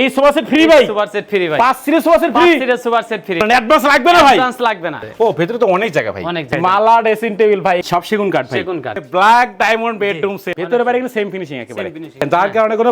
এই sofa set free ভাই। Set free ভাই। পাঁচ সিরিজ সোফা সেট পাঁচ ফ্রি সুপার সেট ফ্রি মানে অ্যাডভান্স লাগবে না ভাই? অ্যাডভান্স লাগবে না। ও ভেতরে তো অনেক জায়গা ভাই। অনেক জায়গা। মালা ড্রেসিং টেবিল ভাই সব সেগুন কাঠ ভাই। সেগুন কাঠ। ব্ল্যাক ডায়মন্ড বেডরুম সেট ভেতরে বাইরে কিন্তু সেম ফিনিশিং একেবারে। যার কারণে কোনো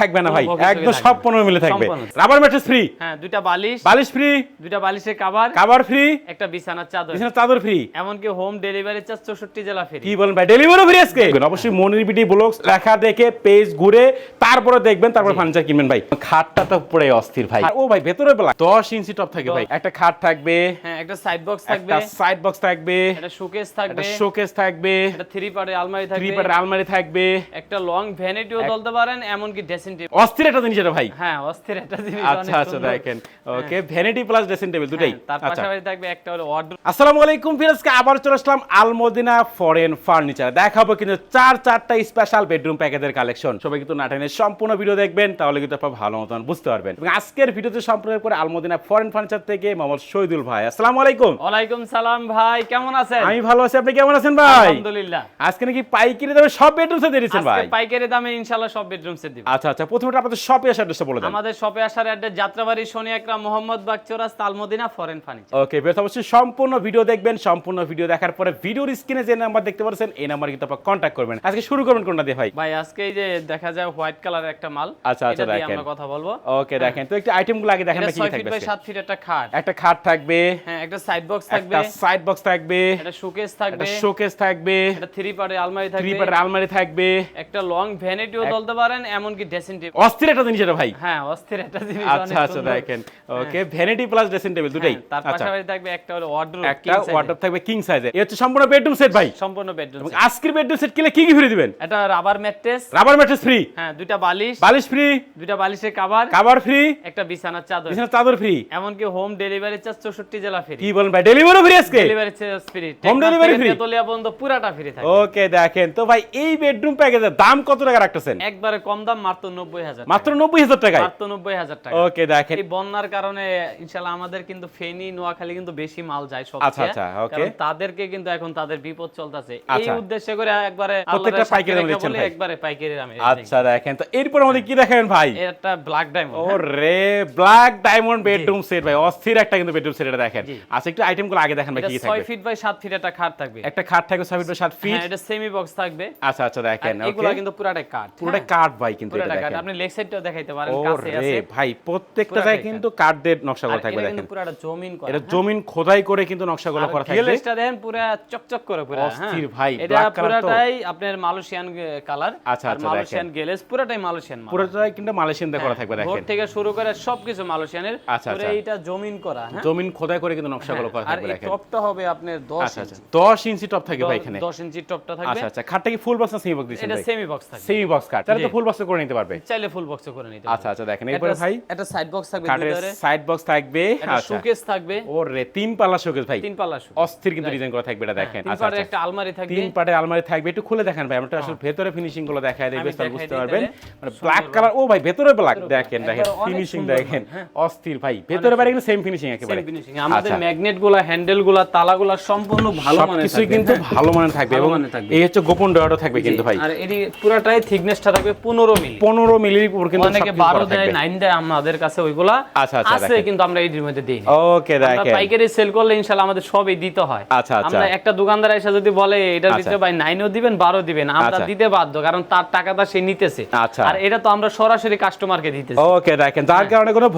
থাকবে না ভাই। একদম সব না। পনেরো মিলে থাকবে। রাবার ম্যাট্রেস ফ্রি হ্যাঁ দুইটা বালিশ। বালিশ ফ্রি দুইটা বালিশের কাভার কাভার ফ্রি একটা বিছানার চাদর। বিছানার চাদর ফ্রি এমনকি হোম ডেলিভারি চার্জ চৌষট্টি জেলা ফ্রি কি বলেন ভাই? ডেলিভারি ফ্রি আজকে। অবশ্যই মনির বিডি ব্লগস লেখা দেখে পেজ ঘুরে তারপরে দেখবেন তারপর ফার্নিচার কিনবেন ভাই। খাটটা তো পুরো অস্থির ভাই। ও ভাই ভেতরে বেলা 10 ইঞ্চি টপ থাকে ভাই। একটা খাট থাকবে। হ্যাঁ একটা সাইড বক্স থাকবে। একটা সাইড বক্স থাকবে। একটা শোকেস থাকবে। একটা শোকেস থাকবে। একটা থ্রি পার্টের আলমারি থাকবে। থ্রি পার্টের আলমারি থাকবে। একটা লং ভ্যানিটিও তুলতে পারেন এমনকি ড্রেসিং টেবিল অস্থির একটা জিনিস এটা ভাই। হ্যাঁ অস্থির একটা জিনিস আচ্ছা আচ্ছা দেখেন। Okay vanity plus dressing table দুটাই। হ্যাঁ, তার আচ্ছা। পাশাপাশি থাকবে একটা হলো ওয়ার্ডরোব আসসালামু আলাইকুম ফিরোজকে আবার চলে আসলাম আলমদিনা ফরেন ফার্নিচার দেখাবো কিন্তু চার চারটা স্পেশাল বেডরুম প্যাকেজের কালেকশন সবাই কিন্তু নাটানের সম্পূর্ণ ভিডিও দেখবেন তাহলে কিন্তু আপনারা ভালো মতন বুঝতে পারবেন। এবং আজকের ভিডিওতে সম্পূর্ণ করে আলমদিনা ফরেন ফার্নিচার থেকে মোহাম্মদ শহীদুল ভাই। আসসালামু আলাইকুম। ওয়ালাইকুম সালাম ভাই কেমন আছেন? আমি ভালো আছি আপনি কেমন আছেন ভাই? আলহামদুলিল্লাহ। আজকে নাকি পাইকারি দামে সব বেডরুম সেট দিয়েছেন ভাই আজকে পাইকারি দামে ইনশাআল্লাহ সব বেডরুম সেট দিব। আচ্ছা আচ্ছা প্রথমে আপনাদের শপে আসার অ্যাড্রেসটা বলে দেন। আমাদের শপে আসার অ্যাড্রেস যাত্রাবাড়ি শনি একরাম মোহাম্মদ বাগচোরাস তালমদিনা ফরেন ফার্নিচার ওকে বেশ অবশ্যই সম্পূর্ণ ভিডিও দেখবেন সম্পূর্ণ ভিডিও দেখার পরে ভিডিওর স্ক্রিনে যে নাম্বার দেখতে পাচ্ছেন এই নাম্বার কিন্তু আপনারা কন্ট্যাক্ট করবেন। আজকে শুরু করবেন কোনটা দিয়ে ভাই? ভাই আজকে এই যে দেখা যায় হোয়াইট কালারের একটা মাল আচ্ছা, আচ্ছা। আমরা কথা বলব? ওকে দেখেন তো একটু আইটেমগুলো আগে দেখেন কি 6 ফিট বাই 7 ফিট একটা খাট। একটা খাট থাকবে। হ্যাঁ একটা সাইড বক্স থাকবে। একটা সাইড বক্স থাকবে। একটা শোকেস একটা থাকবে শোকেস থাকবে। একটা থ্রি পার্টের আলমারি থ্রি থাকবে পার্টের আলমারি থাকবে। একটা লং ভ্যানিটিও তুলতে পারেন এমনকি ড্রেসিং টেবিল অস্থির একটা জিনিস এটা ভাই। হ্যাঁ অস্থির একটা জিনিস। আচ্ছা আচ্ছা দেখেন। Okay vanity plus dressing table দুটাই। হ্যাঁ, তার আচ্ছা। পাশাপাশি থাকবে একটা হলো ওয়ার্ডরোব একটা ওয়ার্ডরোব থাকবে কিং সাইজে এই হচ্ছে সম্পূর্ণ বেডরুম সেট ভাই। সম্পূর্ণ বেডরুম আজকের বেডরুম সেট কিনলে কি কি ফ্রি দিবেন? এটা rubber mattress rubber mattress free হ্যাঁ দুইটা বালিশ। বালিশ ফ্রি দুইটা বালিশের কাভার কাভার ফ্রি একটা বিছানার চাদর। বিছানার চাদর ফ্রি এমনকি হোম ডেলিভারি চার্জ চৌষট্টি জেলা ফ্রি কি বলেন ভাই ডেলিভারি ফ্রি আজকে? Delivery charge free delivery free? Tetulia পর্যন্ত পুরাটা ফ্রি থাকে। ওকে দেখেন। তো ভাই এই বেডরুম প্যাকেজের দাম কত টাকা রাখতেছেন? একবারে কম দাম মাত্র নব্বই হাজার মাত্র নব্বই হাজার টাকায়? মাত্র নব্বই হাজার টাকা। ওকে দেখেন। এই বন্যার কারণে ইনশাল্লাহ আমাদের কিন্তু ফেনী নোয়াখালী কিন্তু বেশি মাল যায় আচ্ছা, সবচেয়ে। আচ্ছা, okay. কারণ তাদেরকে কিন্তু এখন তাদের বিপদ চলতেছে। এই আচ্ছা। উদ্দেশ্যে করে একবারে প্রত্যেকটা পাইকারি দামে সাথে দিচ্ছেন ভাই। একবারে পাইকারি দামে আচ্ছা দেখেন তো এরপর আমাদের কি দেখাবেন ভাই? এটা ব্ল্যাক ডায়মন্ড রে ব্ল্যাক ডায়মন্ড বেডরুম সেট ভাই অস্থির একটা কিন্তু বেডরুম সেট এটা দেখেন। আচ্ছা একটু আইটেমগুলো আগে দেখেন ভাই কি থাকবে? ফিট বাই সাত ফিট একটা খাট থাকবে। একটা খাট থাকবে ছয় ফিট বাই সাত ফিট হ্যাঁ এটা সেমি বক্স থাকবে। আচ্ছা আচ্ছা দেখেন আর এগুলা কিন্তু পুরাটা কাঠ পুরোটা কাঠ ভাই কিন্তু এটা দেখেন। আপনি লেগ সাইডটাও দেখাইতে পারেন কাছে আছে। ভাই প্রত্যেকটা জায়গায় কিন্তু কাঠ দিয়ে নকশা করা থাকবে দেখেন। পুরাটা জমিন করা এটা জমিন খোদাই করে কিন্তু নকশাগুলো করা থাকবে। গ্লেজটা দেখেন পুরা চকচক করে পুরা হ্যাঁ। অস্থির ভাই, এটা। পুরাটাই আপনার মালয়েশিয়ান কালার আচ্ছা, আর আচ্ছা, মালয়েশিয়ান গ্লেজ পুরাটাই মালয়েশিয়ান মাল। পুরোটাই কিন্তু মালয়েশিয়ান দিয়ে করা থাকবে ভোর দেখেন। থেকে শুরু করে সবকিছু মালয়েশিয়ানের আচ্ছা, পুরো আচ্ছা। এইটা জমিন করা হ্যাঁ। জমিন খোদাই করে কিন্তু নকশাগুলো করা আর থাকবে দেখেন। টপটা হবে আপনার 10 আচ্ছা ইঞ্চি। 10 ইঞ্চি টপ থাকবে ভাই এখানে। 10 ইঞ্চি টপটা থাকবে। আচ্ছা আচ্ছা। খাটটা কি ফুল বক্স না সেমি বক্স দিয়েছেন এটা সেমি বক্স থাকবে। সেমি বক্স কাট তাহলে তো ফুল বক্স করে নিতে পারবে। চাইলে ফুল বক্স করে নিতে আচ্ছা আচ্ছা দেখেন। এরপরে ভাই এটা সাইড বক্স থাকবে দুইটারে সাইড বক্স থাকবে একটা আচ্ছা। শোকেস থাকবে। ও রে তিন পাল্লা শোকেস ভাই। তিন পাল্লা শোকেস অস্থির কিন্তু ডিজাইন করা থাকবে এটা দেখেন। আচ্ছা আচ্ছা। একটা আলমারি থাকবে। তিন পাটের আলমারি থাকবে একটু খুলে দেখেন ভাই আমরা আসলে ভেতরে ফিনিশিংগুলো দেখায় দেবে তাহলে বুঝতে পারবেন? মানে ব্ল্যাক কালার ও ভাই ভেতরে ব্ল্যাক দেখেন দেখেন ফিনিশিং দেখেন হ্যাঁ। অস্থির ভাই ভেতরে বাইরে কিন্তু সেম ফিনিশিং একেবারে। ফিনিশিং আমাদের আচ্ছা। ম্যাগনেটগুলা হ্যান্ডেলগুলা তালা গুলা সম্পূর্ণ ভালো মানের থাকবে, কিন্তু হ্যাঁ। ভালো মানের থাকবে এবং। এই হচ্ছে গোপন ডয়ারও থাকবে কিন্তু ভাই। আর এটি পুরাটাই থিকনেসটা থাকবে 15 মিলি। পনেরো মিলির উপর কিন্তু অনেকে সবকিছু 12 দেয় 9 দেয় আমাদের কাছে ওইগুলা। আচ্ছা, আচ্ছা, আছে কিন্তু আমরা এই মধ্যে দেই ওকে দেখেন। পাইকারি সেল করলে ইনশাআল্লাহ আমাদের সবই দিতে হয়। আচ্ছা, আচ্ছা। আমরা একটা দোকানদার এসে যদি বলে এটার আচ্ছা। ভিতরে ভাই 9ও দিবেন 12 দিবেন আমরা আচ্ছা। দিতে বাধ্য কারণ তার টাকাটা সে নিতেছে। আচ্ছা। আর এটা তো আমরা সরাসরি কাস্টমারকে দিতেছি। ওকে দেখেন যার কারণে কোনো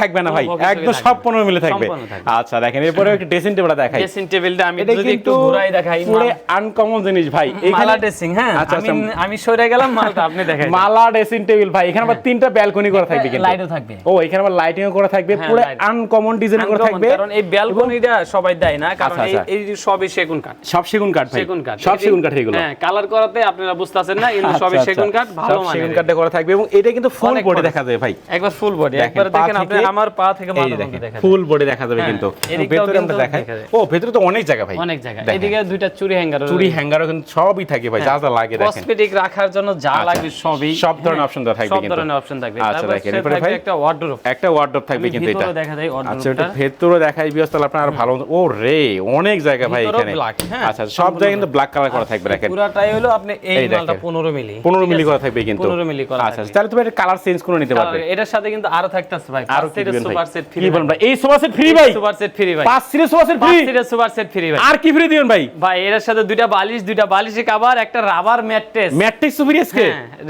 থাকবে না ভাই। একদম সব না। পনেরো মিলে থাকবে। আচ্ছা দেখেন এরপরে একটু ড্রেসিং টেবিলটা দেখাই। ড্রেসিং টেবিলটা আমি যদি একটু ঘুরাই দেখাই পুরো আনকমন জিনিস ভাই। এখানে ড্রেসিং হ্যাঁ। আচ্ছা, আমি আচ্ছা। আমি সরে গেলাম মালটা আপনি দেখেন মালা ড্রেসিং টেবিল ভাই এখানে আবার তিনটা ব্যালকনি করা থাকবে কিন্তু। লাইটও থাকবে। ও এখানে আবার লাইটিং করা থাকবে হ্যাঁ, পুরো আনকমন ডিজাইন করা থাকবে। কারণ এই ব্যালকনিটা সবাই দেয় না কারণ আচ্ছা, এই আচ্ছা। সবই সেগুন কাঠ। সব সেগুন কাঠ ভাই। সেগুন কাঠ। সব সেগুন কাঠ এগুলো। হ্যাঁ কালার করাতে আপনারা বুঝতাছেন না কিন্তু আচ্ছা, সবই। সেগুন কাঠ ভালো মানে সেগুন কাঠে করা থাকবে এবং এটা কিন্তু ফুল বডি দেখা যাবে ভাই। একবার ফুল বডি একবার দেখেন আপনি আমার পা থেকে মাথা দেখেন। ফুল বডি দেখা যাবে হ্যাঁ, কিন্তু এদিকটাও ভেতরে আমরা দেখাই। ও ভেতরে তো অনেক জায়গা ভাই। অনেক জায়গা। এদিকে দুইটা চুরি হ্যাঙ্গার চুরি হ্যাঙ্গারও কিন্তু সবই থাকে ভাই যা যা লাগে দেখেন। কসমেটিক রাখার জন্য যা। লাগবে সবই। সব ধরনের অপশন থাকবে সব ধরনের অপশন থাকবে। আচ্ছা, দেখেন, এরপরে ভাই? একটা ওয়ার্ডরোব একটা ওয়ার্ডরোব থাকবে কিন্তু এটা। আচ্ছা ওয়ার্ডরোবটা ভেতরে দেখাই বিয়স তাহলে আপনার আরও ভালো ও রে অনেক জায়গা ভাই এখানে। হ্যাঁ, আচ্ছা সব জায়গায় কিন্তু ব্ল্যাক কালার করা থাকবে দেখেন। পুরাটাই হলো আপনি এই মালটা 15 মিলি। 15 মিলি করা থাকবে কিন্তু। 15 মিলি করা আচ্ছা তাহলে তুমি এটা কালার চেঞ্জ করে নিতে পারবে। এটার সাথে কিন্তু আরও থাকতেছে ভাই। আরও কি দিবেন সুপার সেট ফ্রি কি বলেন ভাই। এই সোফা সেট ফ্রি ভাই? সুপার সেট ফ্রি ভাই। পাঁচ সিরিজ সোফা সেট ফ্রি পাঁচ সিটের সুপার সেট ফ্রি ভাই। আর কি ফ্রি দিবেন ভাই? ভাই এর সাথে দুইটা বালিশ দুইটা বালিশে কভার একটা রাবার ম্যাট্রেস ম্যাট্রিক্স ফ্রি আজকে?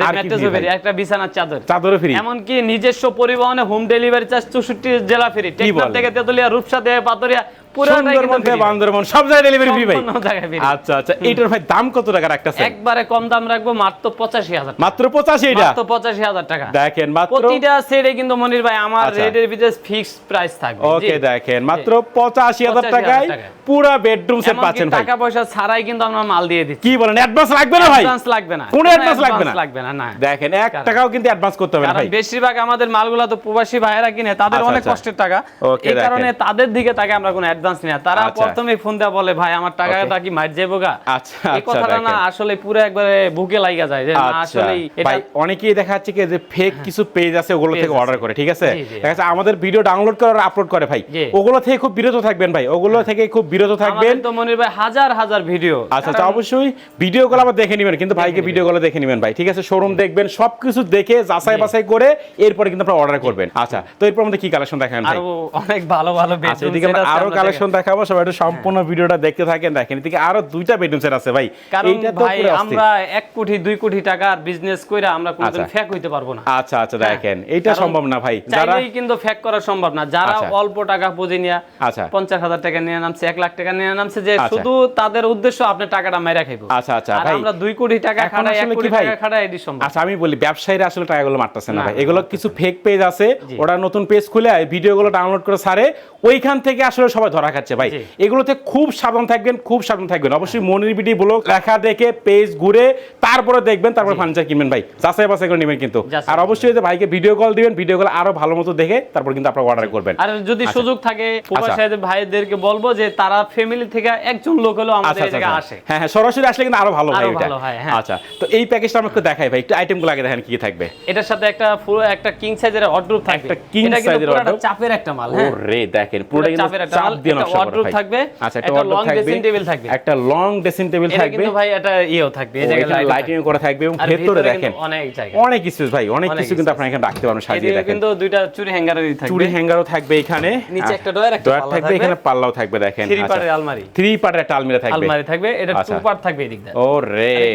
আর কি ম্যাট্রেস? ফ্রি একটা বিছানার চাদর। চাদরও ফ্রি এমনকি নিজস্ব পরিবহনে হোম ডেলিভারি চার্জ চৌষট্টি জেলা ফেরি টেকনাফ? থেকে তেতুলিয়া রূপসা থেকে পাতরিয়া সুন্দরবন থেকে বান্দরবন সব জায়গায় ডেলিভারি ফ্রি ভাই। সম্পূর্ণ জায়গায় free। আচ্ছা আচ্ছা এইটার ভাই দাম কত টাকা রাখতেছেন একবারে কম দাম রাখব মাত্র পঁচাশি হাজার মাত্র পঁচাশি এটা মাত্র পঁচাশি হাজার টাকা। দেখেন মাত্র প্রতিটা সেটে কিন্তু মনির ভাই আমার আচ্ছা। রেটের ভিতরে ফিক্সড প্রাইস থাকবে। ওকে দেখেন মাত্র পঁচাশি হাজার টাকায় টাকায়। বেডরুম সেট পাচ্ছেন ভাই। টাকা পয়সা ছাড়াই কিন্তু আমরা মাল দিয়ে দিচ্ছি। কি বলেন অ্যাডভান্স লাগবে না ভাই? অ্যাডভান্স লাগবে না। কোনো অ্যাডভান্স লাগবে না। লাগবে না না। দেখেন টাকাও কিন্তু অ্যাডভান্স করতে হবে না ভাই। বেশিরভাগ আমাদের মালগুলো তো প্রবাসী ভাইয়েরা কিনে তাদের অনেক। কষ্টের টাকা। এই কারণে তাদের দিকে তাকে আমরা কোনো অ্যাডভান্স নিই না তারা আচ্ছা। প্রথমে ফোন দেওয়া বলে ভাই আমার টাকাটা কি মার যাব গা? আচ্ছা, এই আচ্ছা, কথাটা না আসলে পুরো একবারে বুকে লাগা যায় যে না আচ্ছা। আসলে এটা ভাই অনেকেই দেখা যাচ্ছে কি যে ফেক কিছু পেজ আছে ওগুলো থেকে অর্ডার করে ঠিক আছে। দেখা যাচ্ছে আমাদের ভিডিও ডাউনলোড করে আপলোড করে ভাই। ওগুলো থেকে খুব বিরত থাকবেন ভাই। ওগুলো থেকে খুব বিরত থাকবেন। তো মনির ভাই হাজার হাজার ভিডিও আচ্ছা আচ্ছা অবশ্যই ভিডিওগুলো আবার দেখে নেবেন কিন্তু ভাইকে নেবেন। ভিডিওগুলো দেখে নেবেন ভাই ঠিক আছে? শোরুম দেখবেন সবকিছু দেখে যাচাই বাছাই করে এরপরে কিন্তু আপনারা অর্ডার করবেন। আচ্ছা তো এরপর আমাদের কি কালেকশন দেখান ভাই? আরও অনেক ভালো ভালো আমরা আরও আমরা কালেকশন দেখাবো সবাই একটু সম্পূর্ণ ভিডিওটা দেখতে থাকেন দেখেন এদিকে আরও দুইটা বেডরুম সেট আছে ভাই। কারণ ভাই। আমরা এক কোটি দুই কোটি টাকার বিজনেস কইরা আমরা কোনোদিন আচ্ছা। ফেক হইতে পারব না। আচ্ছা আচ্ছা দেখেন এইটা সম্ভব না ভাই। যারা কিন্তু ফেক করা সম্ভব না। যারা আচ্ছা। অল্প টাকা পুঁজি নিয়ে আচ্ছা। পঞ্চাশ হাজার টাকা নিয়ে নামছে এক লাখ টাকা নিয়ে নামছে যে আচ্ছা। শুধু তাদের উদ্দেশ্য আপনি টাকাটা মেরা খাইবো। আচ্ছা আচ্ছা ভাই আমরা দুই কোটি টাকা খাড়াই এক কোটি টাকা খাড়াই এটি সম্ভব। আচ্ছা আমি বলি ব্যবসায়ীরা আসলে টাকাগুলো মারতেছে না না, ভাই। এগুলো কিছু ফেক পেজ আছে ওরা নতুন পেজ খুলে ভিডিওগুলো ডাউনলোড করে সারে ওইখান থেকে আসলে সবাই ধরা খাচ্ছে ভাই। এগুলোতে খুব সাবধান থাকবেন খুব সাবধান থাকবেন। অবশ্যই মনির বিডি ব্লগ লেখা দেখে পেজ ঘুরে তারপরে দেখবেন তারপর ফার্নিচার কিনবেন ভাই। যাচাই বাছাই করে নেবেন কিন্তু। আর অবশ্যই যে ভাইকে ভিডিও কল দিবেন ভিডিও কল আরও ভালো মতো দেখে তারপর কিন্তু আপনারা অর্ডার করবেন। আর যদি আচ্ছা। সুযোগ থাকে প্রবাসী ভাইদেরকে বলব যে তারা ফ্যামিলি থেকে একজন লোক হলেও আমাদের আচ্ছা আচ্ছা আচ্ছা। আসে। হ্যাঁ হ্যাঁ সরাসরি আসলে কিন্তু আরও ভালো ভাই ভালো হয়। আচ্ছা তো এই প্যাকেজটা আমাকে দেখাই ভাই। একটু আইটেমগুলো আগে দেখেন কি কি থাকবে। এটার সাথে একটা পুরো একটা কিং সাইজের অর্ডার থাকবে। একটা এটা এর পুরোটা wardrobe? চাপের একটা মাল হ্যাঁ। ওরে দেখেন পুরো পুরো কিন্তু চাপ মাল, দিয়ে একটা নকশা করা থাকবে, আচ্ছা একটা একটা wardrobe long থাকবে dressing table থাকবে। একটা লং ড্রেসিং টেবিল থাকবে। কিন্তু ভাই এটা ইয়েও থাকবে এই জায়গায় লাইটিং করা থাকবে এবং ভেতরে দেখেন অনেক জায়গা। অনেক স্পেস ভাই অনেক অনেক কিছু কিন্তু আপনারা এখানে রাখতে পারবেন সাজিয়ে দেখেন। কিন্তু দুইটা চুরি হ্যাঙ্গারই থাকবে। চুড়ি হ্যাঙ্গারও থাকবে এখানে। নিচে একটা drawer, একটা ডয়ার থাকবে থাকবে। এখানে পাল্লাও থাকবে দেখেন। থ্রি পার্টের আলমারি। থ্রি পার্টের একটা আলমিরা থাকবে। আলমারি থাকবে এটা টু। পার্ট থাকবে এদিক দিয়ে। ও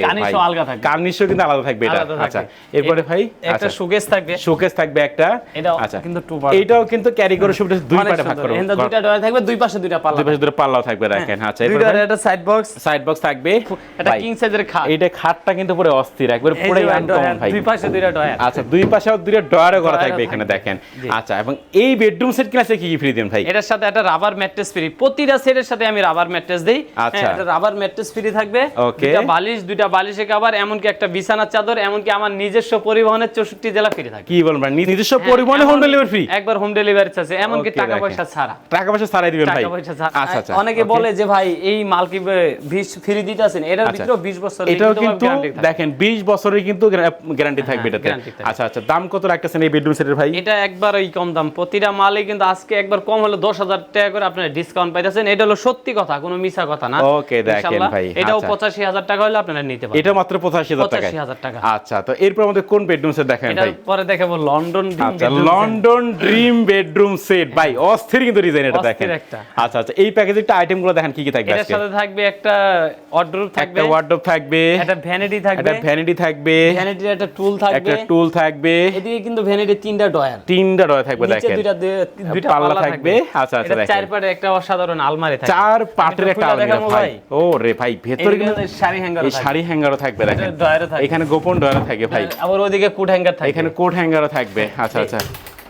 কার্নিশও ভাই। থাকবে। কার্নিশও কিন্তু আলাদা থাকবে এটা। আচ্ছা এরপরে ভাই একটা শোকেস থাকবে। শোকেস থাকবে একটা। এটাও আচ্ছা। কিন্তু। এইটাও কিন্তু ক্যারি করে সুবিধা দুই পার্টে ভাগ সুন্দর। দুইটা ডয়ার থাকবে দুই পাশে দুইটা পাল্লা দুই পাশে দুটো পাল্লাও থাকবে দেখেন আচ্ছা দুইটা একটা সাইড বক্স সাইড বক্স থাকবে। ভাই, কিং সাইজের খাট। এইটা খাটটা কিন্তু পুরো অস্থির একবার পুরো আনকমন ভাই দুই পাশে দুইটা ডয়ার। আচ্ছা দুই পাশেও দুইটা ডয়ারও করা থাকবে এখানে দেখেন। আচ্ছা এবং এই বেডরুম সেট ক্লাসে কি কি ফ্রি দেন ভাই? এটার সাথে একটা রাবার ম্যাট্রেস ফ্রি প্রতিটা সেটের সাথে আমি রাবার ম্যাট্রেস দেই। আচ্ছা। হ্যাঁ, একটা রাবার ম্যাট্রেস ফ্রি থাকবে। দুইটা বালিশ দুইটা বালিশে কভার এমনকি একটা বিছানার চাদর এমনকি আমার নিজস্ব পরিবহনের চৌষট্টি জেলা ফ্রি থাকে। কি বলবেন নিজস্ব হ্যাঁ, পরিবহনে হোম ডেলিভারি ফ্রি একবার হোম ডেলিভারি আছে এমনকি টাকা পয়সা ছাড়া। টাকা পয়সা ছাড়াই দিবেন ভাই আচ্ছা আচ্ছা অনেকে বলে যে ভাই এই মাল কি ফ্রি দিতেছেন এটার আচ্ছা। ভিতরেও বিশ এটাও কিন্তু দেখেন 20 বছরের কিন্তু গ্যারান্টি থাকবে হ্যাঁ, এটাতে আচ্ছা আচ্ছা দাম কত রাখতেছেন এই বেডরুম সেটের ভাই? এটা একবার ওই কম দাম। প্রতিটা মালে কিন্তু আজকে একবার কম হলে দশ টাকা করে আপনারা ডিসকাউন্ট পাইতেছেন। এটা হলো সত্যি কথা কোনো মিছা কথা না। Okay, দেখেন ভাই, এটাও। পঁচাশি হাজার টাকা হলে আপনারা নিতে এটা মাত্র টাকা 85,000 টাকা। আচ্ছা তো এরপর আমাদের কোন বেডরুম সেট দেখেন ভাই? পরে দেখাবো London. London dream bedroom set ভাই অস্থির কিন্তু ডিজাইন এটা দেখেন। আচ্ছা আচ্ছা এই প্যাকেজে একটা দেখেন কি কি থাকবে আজকে? সাথে থাকবে একটা থাকবে একটা ওয়ার্ডরোব থাকবে একটা ভ্যানিটি থাকবে একটা ভ্যানিটি থাকবে ভ্যানিটির একটা টুল থাকবে একটা টুল থাকবে এদিকে কিন্তু ভ্যানিটির তিনটা ডয়ার তিনটা রয় থাকবে নিচে দুইটা দুইটা পাল্লা থাকবে। আচ্ছা, আচ্ছা, দেখেন। চার পাটের একটা অসাধারণ আলমারি থাকবে। চার পাটের একটা আলমিরা ভাই। ও রে ভাই ভেতরে কিন্তু শাড়ি হ্যাঙ্গার এই শাড়ি হ্যাঙ্গারও থাকবে দেখেন। ডয়ারও থাকবে। এখানে গোপন ডয়ার থাকে ভাই। আবার ওদিকে কোট হ্যাঙ্গার থাকবে। এখানে কোট হ্যাঙ্গারও থাকবে আচ্ছা আচ্ছা।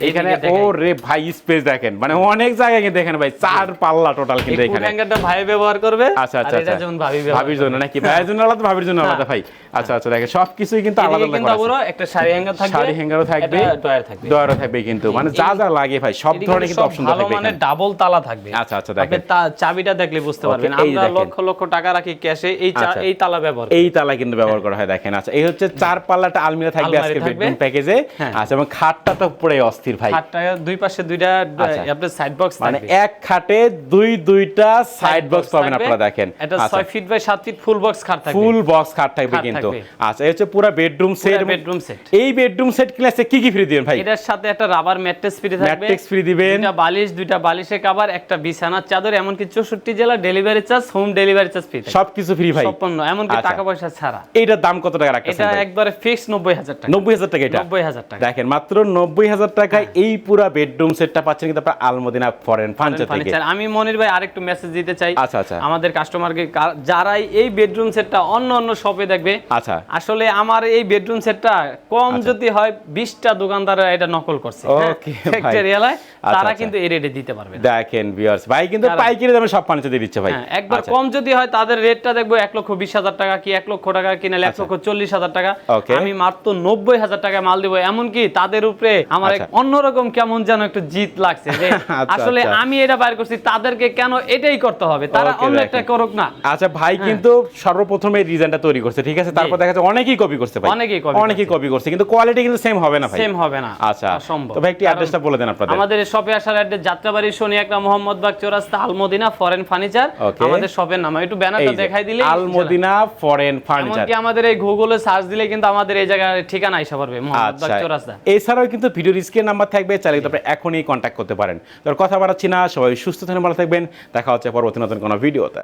এখানে ও রে ভাই স্পেস দেখেন। মানে অনেক জায়গায় দেখেন ভাই চার পাল্লা টোটাল কিন্তু এখানে। ভাই ব্যবহার করবে? আচ্ছা আচ্ছা এটা আচ্ছা। যেমন ভাবি ভাবির জন্য নাকি? ভাইয়ের জন্য আলাদা ভাবির জন্য আলাদা ভাই। আচ্ছা আচ্ছা দেখেন সবকিছুই কিন্তু আলাদা আলাদা করা আছে। একটা শাড়ি হ্যাঙ্গার থাকবে। শাড়ি হ্যাঙ্গারও থাকবে ড্রয়ার থাকবে। ডয়ারও থাকবে কিন্তু। মানে যা যা লাগে ভাই সব ধরনের কিন্তু অপশন ভালো মানে ডাবল তালা থাকবে। আচ্ছা আচ্ছা দেখেন। তা- চাবিটা দেখলে বুঝতে পারবেন। আমরা লক্ষ লক্ষ টাকা রাখি ক্যাশে এই আচ্ছা। এই তালা ব্যবহার এই তালা কিন্তু ব্যবহার করা হয় দেখেন। আচ্ছা এই হচ্ছে চার পাল্লাটা আলমিরা থাকবে বেডরুম প্যাকেজে। আচ্ছা এবং খাটটা তো পুরো অস্থির। ভাই। খাটটা দুই পাশে দুইটা আচ্ছা। আপনার সাইড বক্স মানে এক খাটে দুই দুইটা সাইড বক্স পাবেন আপনারা দেখেন। এটা আচ্ছা। ছয় ফিট বাই সাত ফিট ফুল বক্স খাট থাকবে। ফুল বক্স খাট থাকবে কিন্তু। আচ্ছা এই হচ্ছে পুরো বেডরুম সেট বেডরুম সেট এই বেডরুম সেট ক্লাসে কি কি ফ্রি দিবেন ভাই? এটার সাথে একটা রাবার ম্যাট্রেস ফ্রি থাকবে। ম্যাট্রিক্স ফ্রি দিবেন। দুইটা বালিশ দুইটা বালিশের কভার একটা বিছানার চাদর এমনকি চৌষট্টি জেলা delivery charge home delivery charge free সবকিছু ফ্রি ভাই। সম্পন্ন এমনকি আচ্ছা। টাকা পয়সা ছাড়া। এটার দাম কত টাকা রাখতেছেন এটা একবারে ফিক্স নব্বই হাজার টাকা। নব্বই হাজার টাকা এটা? নব্বই হাজার টাকা। দেখেন মাত্র নব্বই হাজার টাকায় এই পুরা বেডরুম সেটটা পাচ্ছেন কিন্তু আপনার আলমদিনা ফরেন ফার্নিচার থেকে আমি মনির ভাই আরেকটু মেসেজ দিতে চাই আচ্ছা আচ্ছা আমাদের কাস্টমারকে যারাই এই বেডরুম সেটটা অন্য অন্য শপে দেখবে আচ্ছা আসলে আমার এই বেডরুম সেটটা কম যদি হয় বিশটা দোকানদাররা এটা নকল করছে হ্যাঁ? Okay, ভাই। ফ্যাক্টরি এলাকায় আচ্ছা, তারা আচ্ছা। কিন্তু এই রেটে দিতে পারবে না। দেখেন ভিউয়ার্স ভাই কিন্তু পাইকারি দামে সব ফার্নিচার দিয়ে দিচ্ছে ভাই হ্যাঁ, একবার আচ্ছা। কম যদি হয় তাদের রেটটা দেখব এক লক্ষ বিশ হাজার টাকা কি এক লক্ষ টাকা কিনালে এক লক্ষ চল্লিশ হাজার টাকা আমি মাত্র নব্বই হাজার টাকায় মাল দিব এমনকি তাদের উপরে আমার আচ্ছা। অন্যরকম কেমন যেন একটু জিত লাগছে যে আচ্ছা, আসলে আচ্ছা। আমি এটা বাইর করছি তাদেরকে কেন এটাই করতে হবে? তারা অন্য একটা করুক না। আচ্ছা ভাই কিন্তু সর্বপ্রথমে এই ডিজাইনটা তৈরি করছে ঠিক আছে? তারপর দেখা যাচ্ছে অনেকেই কপি করছে ভাই। অনেকেই copy অনেকেই কপি করছে কিন্তু কোয়ালিটি কিন্তু সেম হবে না ভাই। সেম হবে না। আচ্ছা অসম্ভব তো ভাই একটি অ্যাড্রেসটা বলে দেন আপনাদের। আমাদের শপে আসার অ্যাড্রেস যাত্রাবাড়ি শনি একটা মোহাম্মদ বাগ চৌরাস্তা আলমদিনা ফরেন ফার্নিচার আমাদের শপের নাম। একটু ব্যানারটা দেখাই দিলে আলমদিনা ফরেন ফার্নিচার এমনকি আমাদের এই গুগলে সার্চ দিলে কিন্তু আমাদের এই জায়গার ঠিকানা এসে পারবে মোহাম্মদ বাগ আচ্ছা। চৌরাস্তা। এছাড়াও কিন্তু ভিডিও স্ক্রিন নাম্বার থাকবে, চাইলে কিন্তু আপনি এখনই কন্ট্যাক্ট করতে পারেন। তোর কথা বাড়াচ্ছি না, সবাই সুস্থ থাকেন ভালো থাকবেন। দেখা হচ্ছে পরবর্তী নতুন কোনো ভিডিওতে।